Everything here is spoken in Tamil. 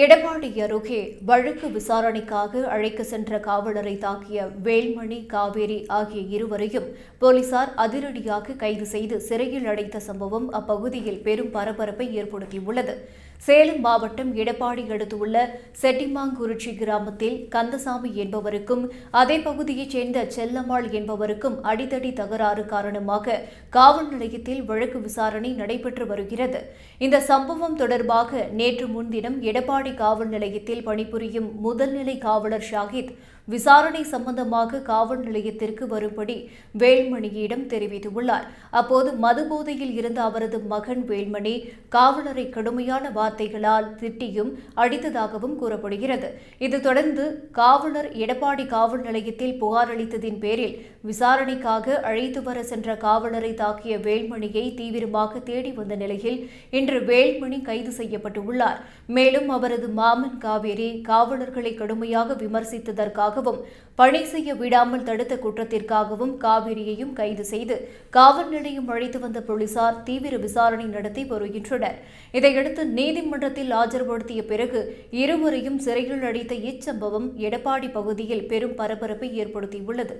Edappadi அருகே வழக்கு விசாரணைக்காக அழைக்க சென்ற காவலரை தாக்கிய வேல்மணி காவேரி ஆகிய இருவரையும் போலீசார் அதிரடியாக கைது செய்து சிறையில் அடைத்த சம்பவம் அப்பகுதியில் பெரும் பரபரப்பை ஏற்படுத்தியுள்ளது. சேலம் மாவட்டம் எடப்பாடி அடுத்துள்ள செட்டிமாங்குறிச்சி கிராமத்தில் கந்தசாமி என்பவருக்கும் அதே பகுதியைச் சேர்ந்த செல்லம்மாள் என்பவருக்கும் அடித்தடி தகராறு காரணமாக காவல் நிலையத்தில் வழக்கு விசாரணை நடைபெற்று வருகிறது. இந்த சம்பவம் தொடர்பாக நேற்று முன்தினம் எடப்பாடி காவல் நிலையத்தில் பணிபுரியும் முதல்நிலை காவலர் ஷாகித் விசாரணை சம்பந்தமாக காவல் நிலையத்திற்கு வரும்படி வேல்மணியிடம் தெரிவித்துள்ளார். அப்போது மதுபோதையில் இருந்த அவரது மகன் வேல்மணி காவலரை கடுமையான வார்த்தைகளால் திட்டியும் அடித்ததாகவும் கூறப்படுகிறது. இது தொடர்ந்து காவலர் எடப்பாடி காவல் நிலையத்தில் புகார் அளித்ததின் பேரில் விசாரணைக்காக அழைத்து வர சென்ற காவலரை தாக்கிய வேல்மணியை தீவிரமாக தேடி வந்த நிலையில் இன்று வேல்மணி கைது செய்யப்பட்டுள்ளார். மேலும் அவரது மாமன் காவேரி காவலர்களை கடுமையாக விமர்சித்ததற்காக விமர்சித்ததற்காகவும் பணி செய்ய விடாமல் தடுத்த குற்றத்திற்காகவும் காவிரியையும் கைது செய்து காவல் நிலையம் அழைத்து வந்த போலீசார் தீவிர விசாரணை நடத்தி வருகின்றனர். இதையடுத்து நீதிமன்றத்தில் ஆஜர்படுத்திய பிறகு இருவரையும் சிறையில் அடைத்த இச்சம்பவம் எடப்பாடி பகுதியில் பெரும் பரபரப்பை ஏற்படுத்தியுள்ளது.